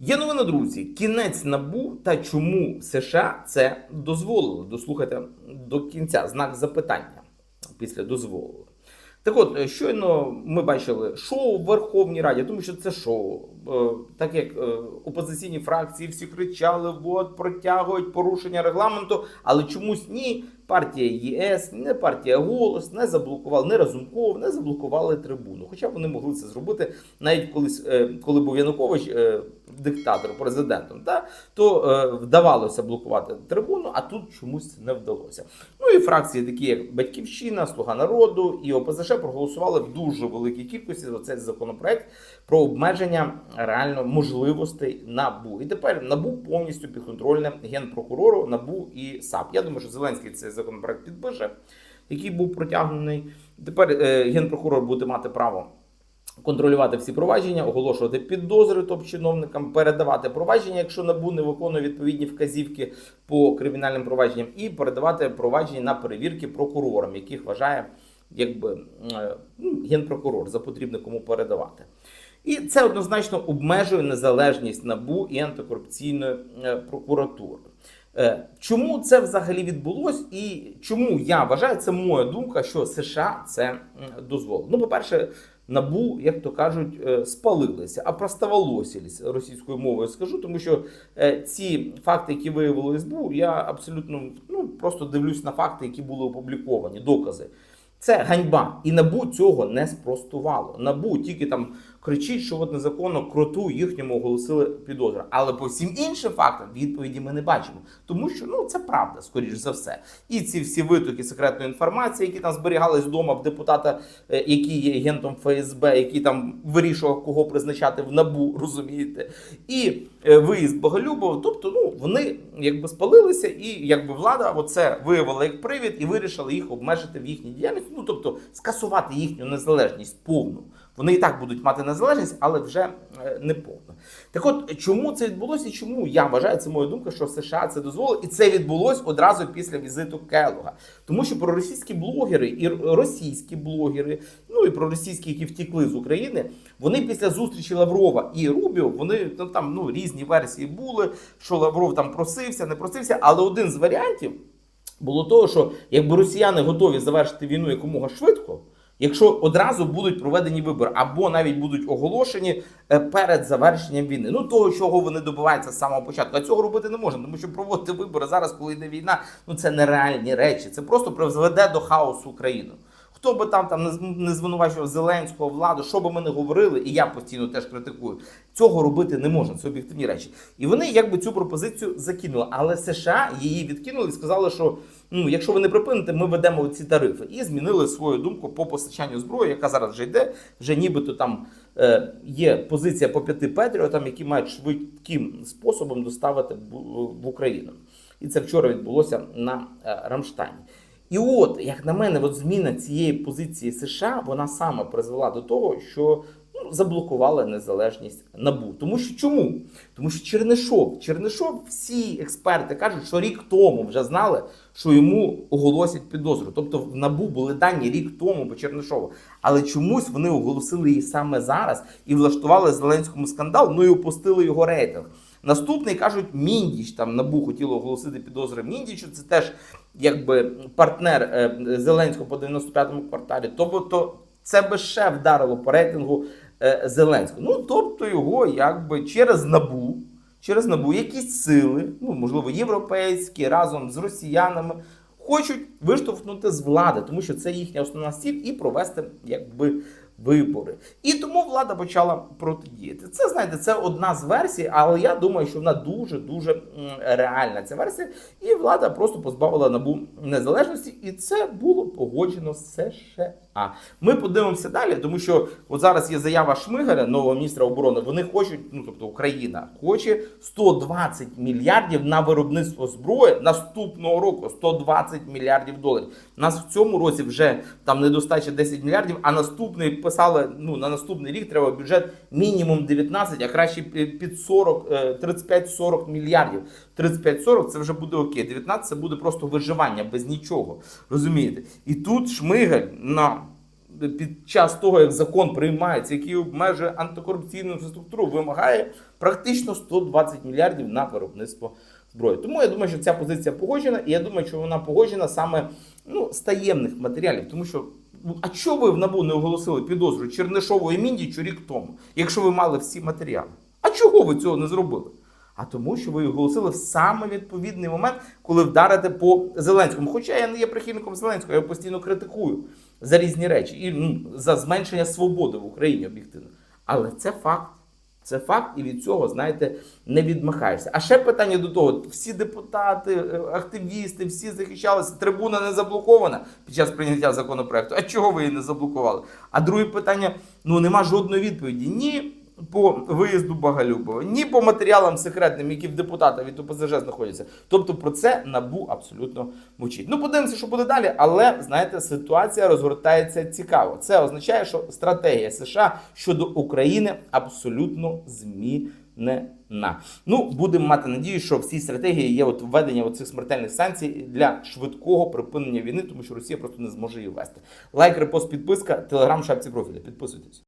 Є новина, друзі. Кінець набу та чому США це дозволили. Дослухайте до кінця знак запитання після дозволу. Так от, е, щойно ми бачили шоу в Верховній Раді, тому що це шоу. Е, Так як е, опозиційні фракції всі кричали, от протягують порушення регламенту, але чомусь ні. Партія ЄС, не партія голос не заблокували, не Разумков, не заблокували трибуну. Хоча вони могли це зробити навіть колись, е, коли був Янукович е, диктатор президентом, та, то е, вдавалося блокувати трибуну, а тут чомусь не вдалося. Ну і фракції, такі як Батьківщина, Слуга народу і ОПЗЖ проголосували в дуже великій кількості за цей законопроект про обмеження реально можливостей НАБУ. І тепер НАБУ повністю підконтрольне генпрокурору, НАБУ і САП. Я думаю, що Зеленський цей законопроект підпише, який був протягнений. Тепер е, генпрокурор буде мати право. Контролювати всі провадження, оголошувати підозри топ-чиновникам, передавати провадження, якщо НАБУ не виконує відповідні вказівки по кримінальним провадженням, і передавати провадження на перевірки прокурорам, яких вважає якби е, ну, генпрокурор за потрібне кому передавати. І це однозначно обмежує незалежність НАБУ і антикорупційної е, прокуратури. Е, Чому це взагалі відбулось, і чому я вважаю, це моя думка, що США це дозволило. Ну, по-перше, набу, як то кажуть, е, спалилися, а проставолосились російською мовою скажу, тому що е, ці факти, які виявили СБУ, я абсолютно ну просто дивлюсь на факти, які були опубліковані, докази. Це ганьба, і набу цього не спростувало. Набу тільки там кричить, що от незаконно кроту їхньому оголосили підозру. Але по всім іншим фактам відповіді ми не бачимо, тому що ну це правда, скоріш за все. І ці всі витоки секретної інформації, які там зберігались вдома в депутата, е, який є агентом ФСБ, який там вирішував, кого призначати в набу, розумієте, і е, виїзд Боголюбова. Тобто, ну вони якби спалилися, і якби влада оце виявила як привід і вирішила їх обмежити в їхній діяльності. Ну тобто скасувати їхню незалежність повну. Вони і так будуть мати незалежність, але вже е, не повну. Так от чому це відбулося? і Чому я вважаю, це моя думка, що США це дозволило, і це відбулось одразу після візиту Келога. Тому що проросійські блогери і російські блогери, ну і проросійські, які втікли з України, вони після зустрічі Лаврова і Рубіо, вони ну, там ну різні версії були, що Лавров там просився, не просився, але один з варіантів було того, що якби росіяни готові завершити війну якомога швидко. Якщо одразу будуть проведені вибори, або навіть будуть оголошені е, перед завершенням війни, ну того, чого вони добиваються з самого початку, а цього робити не можна, тому що проводити вибори зараз, коли йде війна, ну це нереальні речі. Це просто призведе до хаосу Україну. Хто би там там не звинувачував Зеленського владу, що би ми не говорили, і я постійно теж критикую. Цього робити не можна. Це об'єктивні речі. І вони якби цю пропозицію закинули. Але США її відкинули і сказали, що ну, якщо ви не припините, ми ведемо ці тарифи. І змінили свою думку по постачанню зброї, яка зараз вже йде. Вже нібито там е, є позиція по п'яти патріотам, які мають швидким способом доставити в Україну. І це вчора відбулося на е, Рамштайні. І от, як на мене, от зміна цієї позиції США вона саме призвела до того, що ну, заблокували незалежність набу. Тому що чому? Тому що Чернишов, Чернишов, всі експерти кажуть, що рік тому вже знали, що йому оголосять підозру. Тобто в набу були дані рік тому по Чернишову. Але чомусь вони оголосили її саме зараз і влаштували Зеленському скандал, ну і опустили його рейтинг. Наступний кажуть, Міндіч там набу хотіло оголосити підозри Міндічу. Це теж якби партнер е, Зеленського по 95-му кварталі. Тобто це би ще вдарило по рейтингу е, Зеленського. Ну тобто його якби через набу. Через набу якісь сили, ну можливо, європейські разом з росіянами, хочуть виштовхнути з влади, тому що це їхня основна ціль, і провести якби вибори. І тому влада почала протидіяти. Це знаєте, це одна з версій, але я думаю, що вона дуже дуже реальна. Ця версія, і влада просто позбавила набу незалежності, і це було погоджено з США. Ми подивимося далі, тому що от зараз є заява Шмигаля, нового міністра оборони. Вони хочуть, ну тобто Україна хоче 120 мільярдів на виробництво зброї наступного року. 120 мільярдів доларів. У нас в цьому році вже там недостача 10 мільярдів, а наступний писали, ну на наступний рік треба бюджет мінімум 19, а краще під 40, е, 35-40 мільярдів. 35-40 це вже буде окей. 19 це буде просто виживання без нічого. Розумієте? І тут Шмигаль на під час того, як закон приймається, який обмежує антикорупційну інфраструктуру, вимагає практично 120 мільярдів на виробництво зброї. Тому я думаю, що ця позиція погоджена, і я думаю, що вона погоджена саме ну, з таємних матеріалів, тому що. ну, А чого ви в НАБУ не оголосили підозру Чернишову і Міндічу рік тому, якщо ви мали всі матеріали? А чого ви цього не зробили? А тому, що ви оголосили в саме відповідний момент, коли вдарите по Зеленському. Хоча я не є прихильником Зеленського, я постійно критикую за різні речі і ну, за зменшення свободи в Україні об'єктивно. Але це факт. Це факт, і від цього, знаєте, не відмахаєшся. А ще питання до того: всі депутати, е, активісти, всі захищалися, трибуна не заблокована під час прийняття законопроекту. А чого ви її не заблокували? А друге питання: ну нема жодної відповіді ні по виїзду Багалюбова, ні по матеріалам секретним, які в депутата від ОПЗЖ знаходяться. Тобто про це набу абсолютно мовчить. Ну, подивимося, що буде далі. Але знаєте, ситуація розгортається цікаво. Це означає, що стратегія США щодо України абсолютно змінена. Ну, будемо мати надію, що в цій стратегії є от введення цих смертельних санкцій для швидкого припинення війни, тому що Росія просто не зможе її ввести. Лайк, репост, підписка, телеграм, шапці профіля. Підписуйтесь.